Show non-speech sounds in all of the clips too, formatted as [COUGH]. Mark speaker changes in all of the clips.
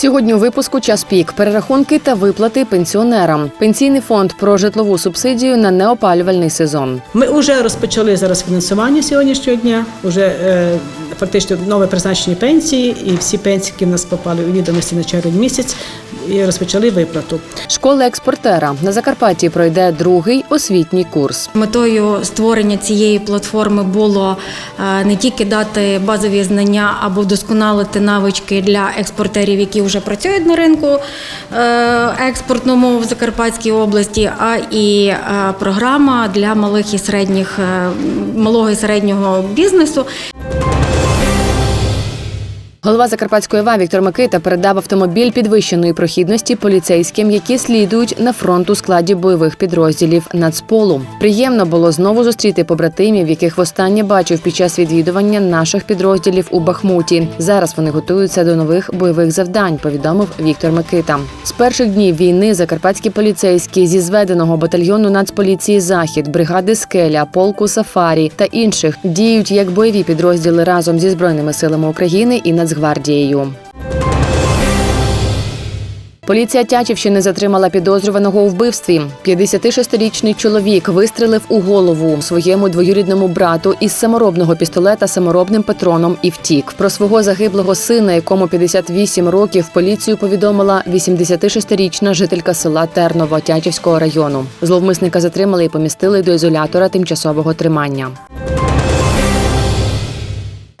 Speaker 1: Сьогодні у випуску час пік перерахунки та виплати пенсіонерам. Пенсійний фонд про житлову субсидію на неопалювальний сезон.
Speaker 2: Ми вже розпочали зараз фінансування сьогоднішнього дня. Уже е, фактично нове призначення пенсії, і всі пенсії, які в нас попали у відомості на червень місяць, і розпочали виплату.
Speaker 1: Школа експортера на Закарпатті пройде другий освітній курс.
Speaker 3: Метою створення цієї платформи було е, не тільки дати базові знання або вдосконалити навички для експортерів, які вже працюють на ринку е, експортному в Закарпатській області, а і е, програма для малих і середніх малого і середнього бізнесу.
Speaker 1: Голова Закарпатської ОВА Віктор Микита передав автомобіль підвищеної прохідності поліцейським, які слідують на фронт у складі бойових підрозділів Нацполу. Приємно було знову зустріти побратимів, яких востаннє бачив під час відвідування наших підрозділів у Бахмуті. Зараз вони готуються до нових бойових завдань. Повідомив Віктор Микита. З перших днів війни закарпатські поліцейські зі зведеного батальйону Нацполіції Захід, бригади Скеля, полку Сафарі та інших діють як бойові підрозділи разом зі збройними силами України і Нацгвардією. Поліція Тячівщини затримала підозрюваного у вбивстві. 56-річний чоловік вистрелив у голову своєму двоюрідному брату із саморобного пістолета саморобним патроном і втік. Про свого загиблого сина, якому 58 років, поліцію повідомила 86-річна жителька села Терново Тячівського району. Зловмисника затримали і помістили до ізолятора тимчасового тримання.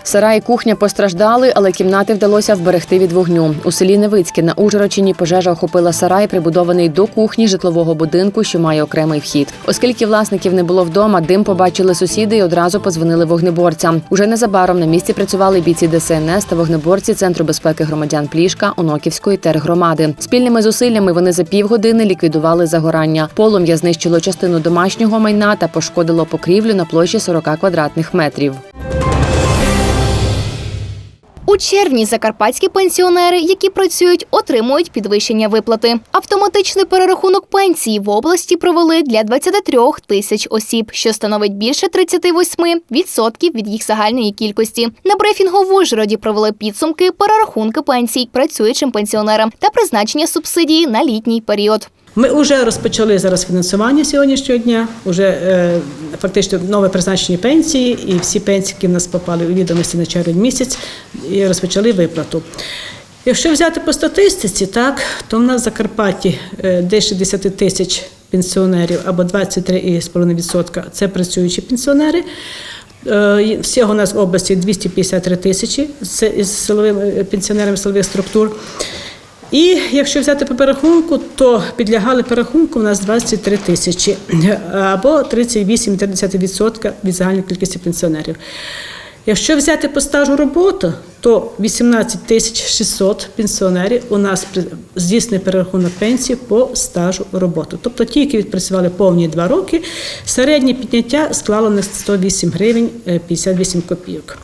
Speaker 1: Сарай і кухня постраждали, але кімнати вдалося вберегти від вогню. У селі Невицьке на Ужгородщині пожежа охопила сарай, прибудований до кухні житлового будинку, що має окремий вхід. Оскільки власників не було вдома, дим побачили сусіди і одразу позвонили вогнеборцям. Уже незабаром на місці працювали бійці ДСНС та вогнеборці Центру безпеки громадян Плішка Оноківської тергромади. Спільними зусиллями вони за півгодини ліквідували загорання. Полум'я знищило частину домашнього майна та пошкодило покрівлю на площі 40 квадратних метрів.
Speaker 4: У червні закарпатські пенсіонери, які працюють, отримують підвищення виплати. Автоматичний перерахунок пенсії в області провели для 23 тисяч осіб, що становить більше 38% від їх загальної кількості. На брифінгу в Ужгороді провели підсумки перерахунки пенсій працюючим пенсіонерам та призначення субсидії на літній період.
Speaker 2: Ми вже розпочали зараз фінансування сьогоднішнього дня. Уже е, фактично нове призначення пенсії, і всі пенсії, які в нас попали у відомості на червень місяць, і розпочали виплату. Якщо взяти по статистиці, так то в нас в Закарпатті е, десь 60 тисяч пенсіонерів або 23,5% – це працюючі пенсіонери. Е, Всього у нас в області 253 тисячі з силовими пенсіонерами силових структур. І якщо взяти по перерахунку, то підлягали перерахунку у нас 23 тисячі або 38,3% від загальної кількості пенсіонерів. Якщо взяти по стажу роботи, то 18 тисяч 600 пенсіонерів у нас здійснює перерахунок пенсії по стажу роботи. Тобто ті, які відпрацювали повні два роки, середнє підняття склало на 108 гривень е, 58 копійок.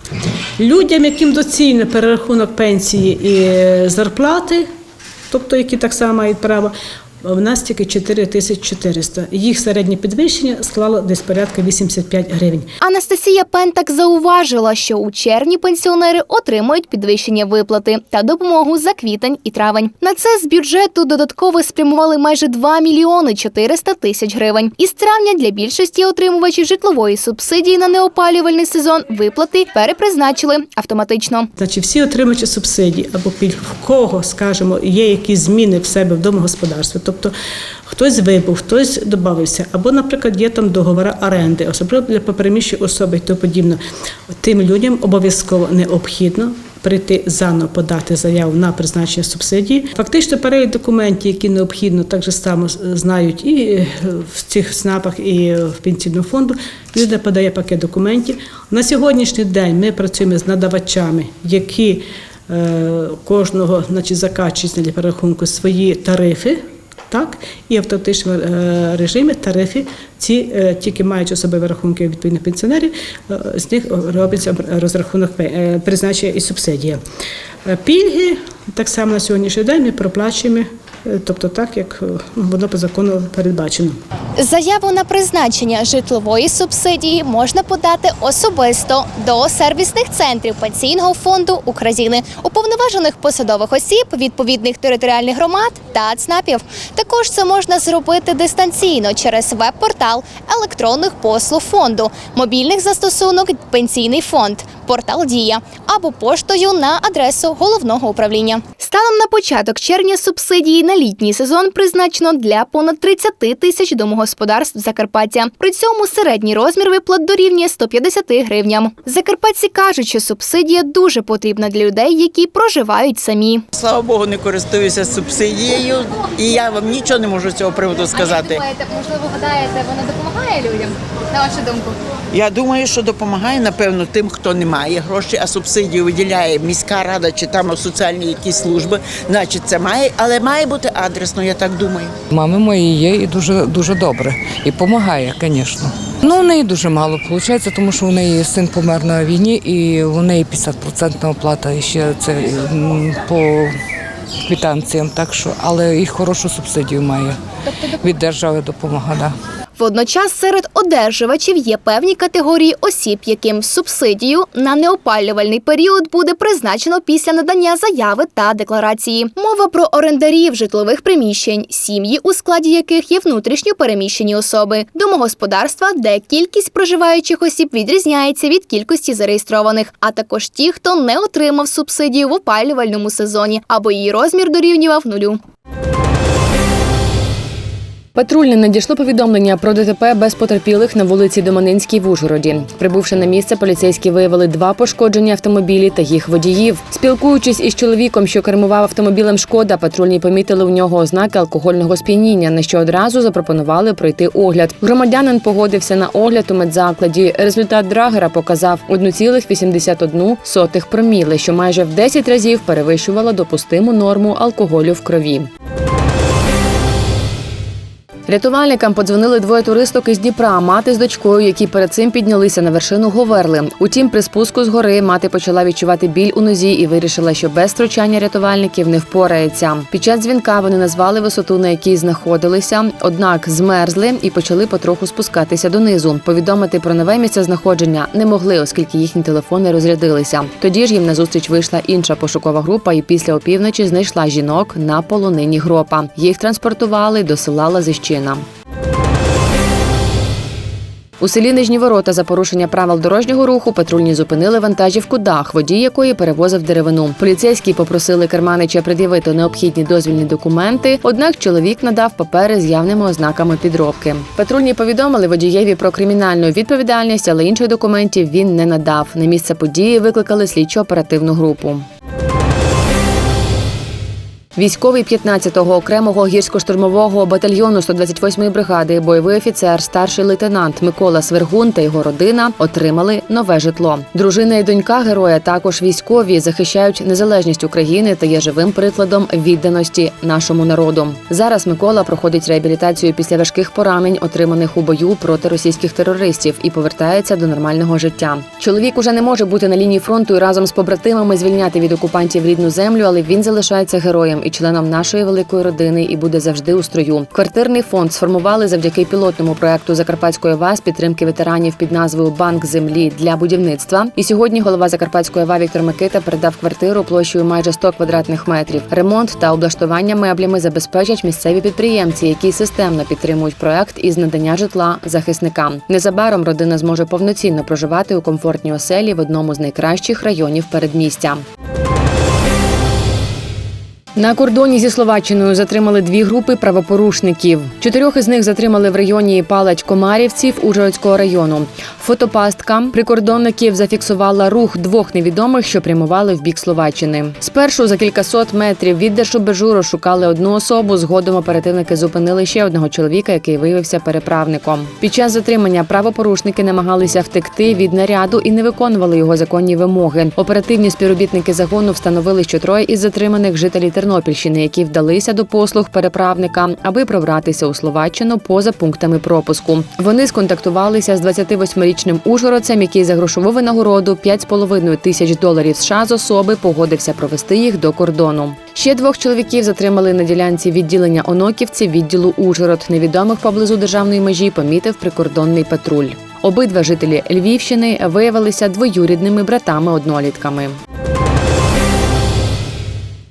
Speaker 2: Людям, яким доцільно перерахунок пенсії і е, зарплати, тобто які так само мають право. В нас тільки 4400. Їх середнє підвищення склало десь порядка 85 гривень.
Speaker 4: Анастасія Пентак зауважила, що у червні пенсіонери отримують підвищення виплати та допомогу за квітень і травень. На це з бюджету додатково спрямували майже 2 мільйони 400 тисяч гривень. Із травня для більшості отримувачів житлової субсидії на неопалювальний сезон виплати перепризначили автоматично.
Speaker 2: Значить, всі отримувачі субсидій або пільг, в кого, скажімо, є якісь зміни в себе в домогосподарстві, тобто хтось вибув, хтось додався, або, наприклад, є там договори оренди, особливо для попереміщої особи і тому подібне. Тим людям обов'язково необхідно. Прийти заново подати заяву на призначення субсидії. Фактично перелік документів, які необхідно, так же само знають і е, в цих СНАПах, і в пенсійному фонду. Людина подає пакет документів. На сьогоднішній день ми працюємо з надавачами, які е, кожного значить, закачують для перерахунку свої тарифи. Так, і в автоматичному е, режимі тарифи ці е, тільки мають особливі рахунки відповідних пенсіонерів, е, з них робиться розрахунок призначення і субсидія. Пільги так само на сьогоднішній день ми проплачуємо, тобто так, як е, воно по закону передбачено.
Speaker 4: Заяву на призначення житлової субсидії можна подати особисто до сервісних центрів пенсійного фонду України, уповноважених посадових осіб відповідних територіальних громад та ЦНАПів. Також це можна зробити дистанційно через веб-портал електронних послуг фонду, мобільних застосунок Пенсійний фонд, портал Дія або поштою на адресу головного управління. Станом на початок червня субсидії на літній сезон призначено для понад 30 тисяч домогосподарств Закарпаття. При цьому середній розмір виплат дорівнює 150 гривням. Закарпатці кажуть, що субсидія дуже потрібна для людей, які проживають самі.
Speaker 5: Слава Богу, не користуюся субсидією, і я вам нічого не можу з цього приводу сказати.
Speaker 4: можливо, гадаєте, вона допомагає людям? На вашу думку?
Speaker 5: Я думаю, що допомагає напевно тим, хто не має грошей, а субсидію виділяє міська рада чи там соціальні якісь служби. Значить, це має, але має бути адресно, я так думаю.
Speaker 6: Мами мої є і дуже дуже добре. І допомагає, звісно. Ну, у неї дуже мало виходить, тому що у неї син помер на війні, і у неї 50% оплата і ще це по квитанціям. Так що, але і хорошу субсидію має. Від держави допомога. Да.
Speaker 4: Водночас серед одержувачів є певні категорії осіб, яким субсидію на неопалювальний період буде призначено після надання заяви та декларації. Мова про орендарів житлових приміщень, сім'ї, у складі яких є внутрішньо переміщені особи, домогосподарства, де кількість проживаючих осіб відрізняється від кількості зареєстрованих, а також ті, хто не отримав субсидію в опалювальному сезоні або її розмір дорівнював нулю.
Speaker 1: Патрульне надійшло повідомлення про ДТП без потерпілих на вулиці Доманинській в Ужгороді. Прибувши на місце, поліцейські виявили два пошкоджені автомобілі та їх водіїв. Спілкуючись із чоловіком, що кермував автомобілем шкода, патрульні помітили у нього ознаки алкогольного сп'яніння, на що одразу запропонували пройти огляд. Громадянин погодився на огляд у медзакладі. Результат драгера показав 1,81 проміли, що майже в 10 разів перевищувала допустиму норму алкоголю в крові. Рятувальникам подзвонили двоє туристок із Дніпра, мати з дочкою, які перед цим піднялися на вершину Говерли. Утім, при спуску з гори мати почала відчувати біль у нозі і вирішила, що без втручання рятувальників не впорається. Під час дзвінка вони назвали висоту, на якій знаходилися, однак змерзли і почали потроху спускатися донизу. Повідомити про нове місце знаходження не могли, оскільки їхні телефони розрядилися. Тоді ж їм назустріч вийшла інша пошукова група, і після опівночі знайшла жінок на полонині гропа. Їх транспортували до села Лазищина. У селі Нижні Ворота за порушення правил дорожнього руху патрульні зупинили вантажівку дах, водій якої перевозив деревину. Поліцейські попросили керманича пред'явити необхідні дозвільні документи. Однак чоловік надав папери з явними ознаками підробки. Патрульні повідомили водієві про кримінальну відповідальність, але інших документів він не надав. На місце події викликали слідчо-оперативну групу. Військовий 15-го окремого гірсько-штурмового батальйону 128-ї бригади, бойовий офіцер, старший лейтенант Микола Свергун та його родина отримали нове житло. Дружина і донька героя також військові захищають незалежність України та є живим прикладом відданості нашому народу. Зараз Микола проходить реабілітацію після важких поранень, отриманих у бою проти російських терористів, і повертається до нормального життя. Чоловік уже не може бути на лінії фронту і разом з побратимами звільняти від окупантів рідну землю, але він залишається героєм і членом нашої великої родини і буде завжди у строю. Квартирний фонд сформували завдяки пілотному проекту Закарпатської ВАЗ підтримки ветеранів під назвою Банк землі для будівництва. І сьогодні голова Закарпатської ВА Віктор Микита передав квартиру площею майже 100 квадратних метрів. Ремонт та облаштування меблями забезпечать місцеві підприємці, які системно підтримують проект із надання житла захисникам. Незабаром родина зможе повноцінно проживати у комфортній оселі в одному з найкращих районів передмістя. На кордоні зі Словаччиною затримали дві групи правопорушників. Чотирьох із них затримали в районі Палач Комарівців Ужгородського району. Фотопастка прикордонників зафіксувала рух двох невідомих, що прямували в бік Словаччини. Спершу за кількасот метрів від Держубежу розшукали одну особу. Згодом оперативники зупинили ще одного чоловіка, який виявився переправником. Під час затримання правопорушники намагалися втекти від наряду і не виконували його законні вимоги. Оперативні співробітники загону встановили, що троє із затриманих жителі Тернопільщини, які вдалися до послуг переправника, аби пробратися у Словаччину поза пунктами пропуску. Вони сконтактувалися з 28-річним ужгородцем, який за грошову винагороду 5,5 тисяч доларів США з особи погодився провести їх до кордону. Ще двох чоловіків затримали на ділянці відділення Оноківці відділу Ужгород. Невідомих поблизу державної межі помітив прикордонний патруль. Обидва жителі Львівщини виявилися двоюрідними братами-однолітками.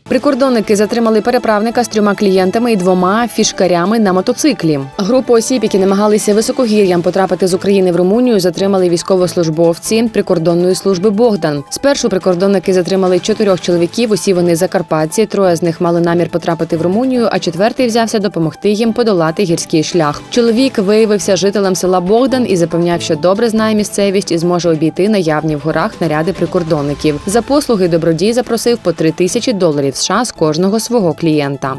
Speaker 1: Прикордонники затримали переправника з трьома клієнтами і двома фішкарями на мотоциклі. Групу осіб, які намагалися високогір'ям потрапити з України в Румунію, затримали військовослужбовці прикордонної служби Богдан. Спершу прикордонники затримали чотирьох чоловіків. Усі вони закарпатці. Троє з них мали намір потрапити в Румунію, а четвертий взявся допомогти їм подолати гірський шлях. Чоловік виявився жителем села Богдан і запевняв, що добре знає місцевість і зможе обійти наявні в горах наряди прикордонників. За послуги добродій запросив по три тисячі доларів США з кожного свого клієнта.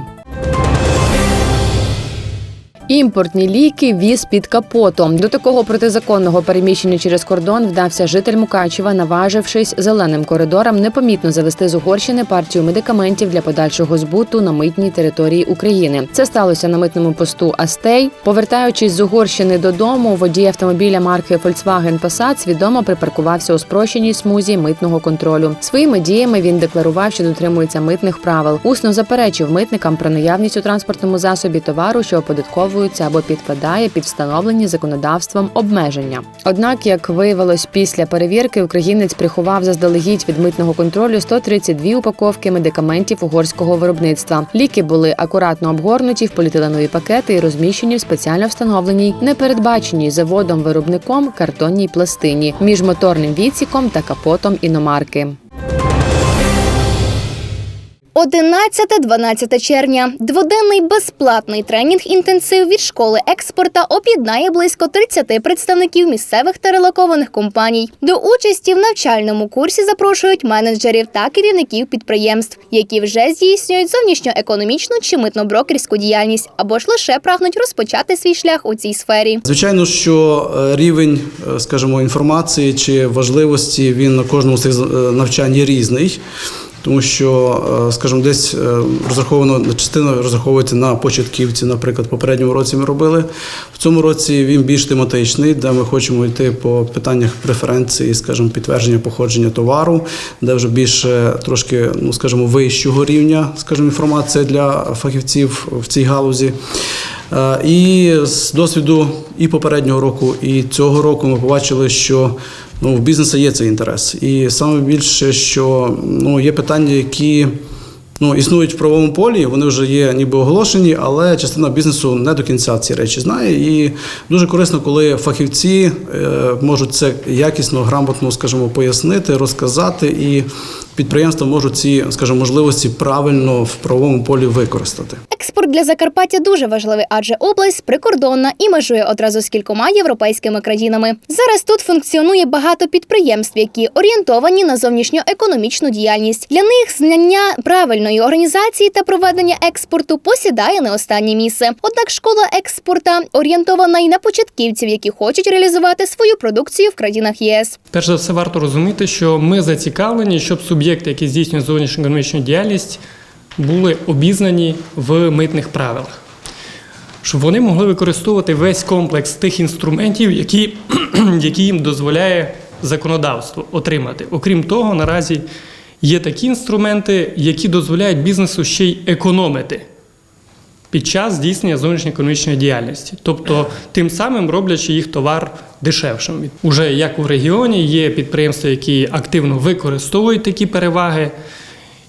Speaker 1: Імпортні ліки віз під капотом. До такого протизаконного переміщення через кордон вдався житель Мукачева, наважившись зеленим коридором непомітно завести з Угорщини партію медикаментів для подальшого збуту на митній території України. Це сталося на митному посту Астей. Повертаючись з Угорщини додому, водій автомобіля марки Volkswagen Passat свідомо припаркувався у спрощеній смузі митного контролю. Своїми діями він декларував, що дотримується митних правил. Усно заперечив митникам про наявність у транспортному засобі товару, що оподатковується або підпадає під встановлені законодавством обмеження. Однак, як виявилось після перевірки, українець приховав заздалегідь від митного контролю 132 упаковки медикаментів угорського виробництва. Ліки були акуратно обгорнуті в поліетиленові пакети і розміщені в спеціально встановленій, непередбаченій заводом виробником картонній пластині між моторним відсіком та капотом іномарки.
Speaker 4: 11-12 червня. Дводенний безплатний тренінг-інтенсив від школи експорта об'єднає близько 30 представників місцевих та релокованих компаній. До участі в навчальному курсі запрошують менеджерів та керівників підприємств, які вже здійснюють зовнішньоекономічну чи митноброкерську діяльність або ж лише прагнуть розпочати свій шлях у цій сфері.
Speaker 7: Звичайно, що е, рівень, е, скажімо, інформації чи важливості він на кожному з цих е, навчань є різний. Тому що, е, скажімо, десь е, розраховано частина розраховується на початківці. Наприклад, попередньому році ми робили. В цьому році він більш тематичний, де ми хочемо йти по питаннях преференції, скажімо, підтвердження походження товару, де вже більше трошки, ну скажімо, вищого рівня, скажімо, інформація для фахівців в цій галузі. Е, І з досвіду і попереднього року, і цього року ми побачили, що ну, в бізнесу є цей інтерес. І саме більше, що ну, є питання, які ну, існують в правовому полі, вони вже є ніби оголошені, але частина бізнесу не до кінця ці речі знає. І дуже корисно, коли фахівці е, можуть це якісно, грамотно, скажімо, пояснити, розказати, і підприємства можуть ці, скажімо, можливості правильно в правовому полі використати.
Speaker 4: Експорт для Закарпаття дуже важливий, адже область прикордонна і межує одразу з кількома європейськими країнами. Зараз тут функціонує багато підприємств, які орієнтовані на зовнішньоекономічну діяльність. Для них знання правильної організації та проведення експорту посідає не останнє місце. Однак школа експорта орієнтована й на початківців, які хочуть реалізувати свою продукцію в країнах ЄС.
Speaker 8: Перш за все, варто розуміти, що ми зацікавлені, щоб суб'єкти, які здійснюють зовнішню економічну діяльність, були обізнані в митних правилах, щоб вони могли використовувати весь комплекс тих інструментів, які, [CLEARS THROAT] які їм дозволяє законодавство отримати. Окрім того, наразі є такі інструменти, які дозволяють бізнесу ще й економити під час здійснення зовнішньоекономічної діяльності, тобто тим самим роблячи їх товар дешевшим. Уже як у регіоні є підприємства, які активно використовують такі переваги.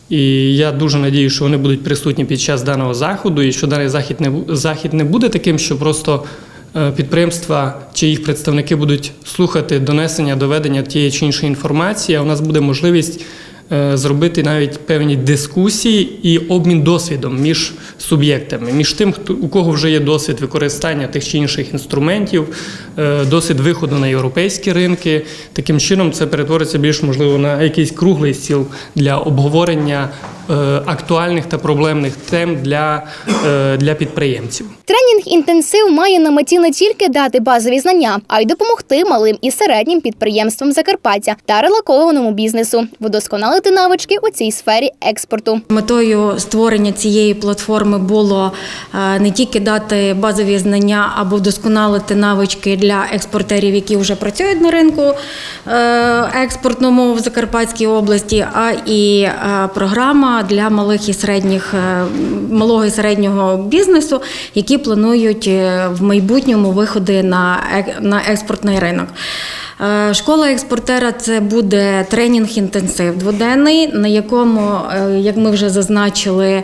Speaker 8: І я дуже надію, що вони будуть присутні під час даного заходу, і що даний захід не захід не буде таким, що просто е, підприємства чи їх представники будуть слухати донесення, доведення тієї чи іншої інформації. А у нас буде можливість зробити навіть певні дискусії і обмін досвідом між суб'єктами, між тим, хто у кого вже є досвід використання тих чи інших інструментів, е, досвід виходу на європейські ринки. Таким чином це перетвориться більш можливо на якийсь круглий стіл для обговорення е, актуальних та проблемних тем для, е, для підприємців.
Speaker 4: Тренінг інтенсив має на меті не тільки дати базові знання, а й допомогти малим і середнім підприємствам Закарпаття та релакованому бізнесу вдосконалити навички у цій сфері експорту.
Speaker 3: Метою створення цієї платформи було е, не тільки дати базові знання або вдосконалити навички для експортерів, які вже працюють на ринку е, експортному в Закарпатській області, а і е, для малих і середніх е, малого і середнього бізнесу, які планують е, в майбутньому виходи на, на експортний ринок. Е, Школа експортера це буде тренінг інтенсив дводенний, на якому, як ми вже зазначили,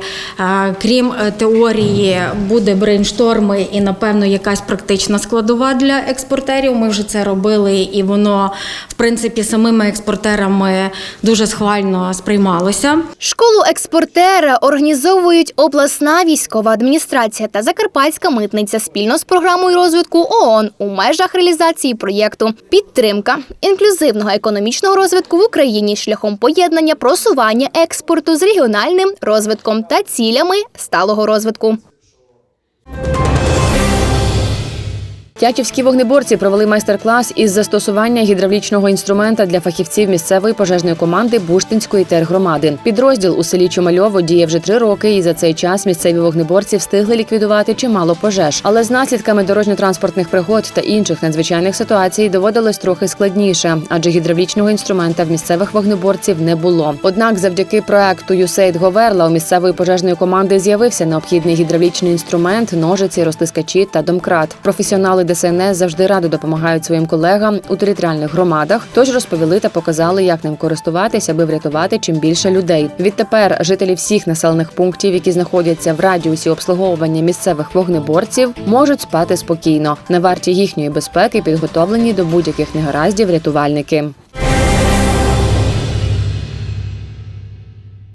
Speaker 3: крім теорії, буде брейншторми і, напевно, якась практична складова для експортерів. Ми вже це робили, і воно, в принципі, самими експортерами дуже схвально сприймалося.
Speaker 4: Школу експортера організовують обласна військова адміністрація та Закарпатська митниця спільно з програмою розвитку ООН у межах реалізації проєкту підтримка інклюзивного економічного розвитку в Україні шляхом поєднання просування експорту з регіональним розвитком та цілями сталого розвитку.
Speaker 1: Тячівські вогнеборці провели майстер-клас із застосування гідравлічного інструмента для фахівців місцевої пожежної команди Буштинської тергромади. Підрозділ у селі Чумальово діє вже три роки, і за цей час місцеві вогнеборці встигли ліквідувати чимало пожеж. Але з наслідками дорожньо-транспортних пригод та інших надзвичайних ситуацій доводилось трохи складніше, адже гідравлічного інструмента в місцевих вогнеборців не було. Однак, завдяки проекту «Юсейд Говерла у місцевої пожежної команди з'явився необхідний гідравлічний інструмент, ножиці, розтискачі та домкрат. Професіонали ДСНС завжди радо допомагають своїм колегам у територіальних громадах. Тож розповіли та показали, як ним користуватись, аби врятувати чим більше людей. Відтепер жителі всіх населених пунктів, які знаходяться в радіусі обслуговування місцевих вогнеборців, можуть спати спокійно. На варті їхньої безпеки підготовлені до будь-яких негараздів рятувальники.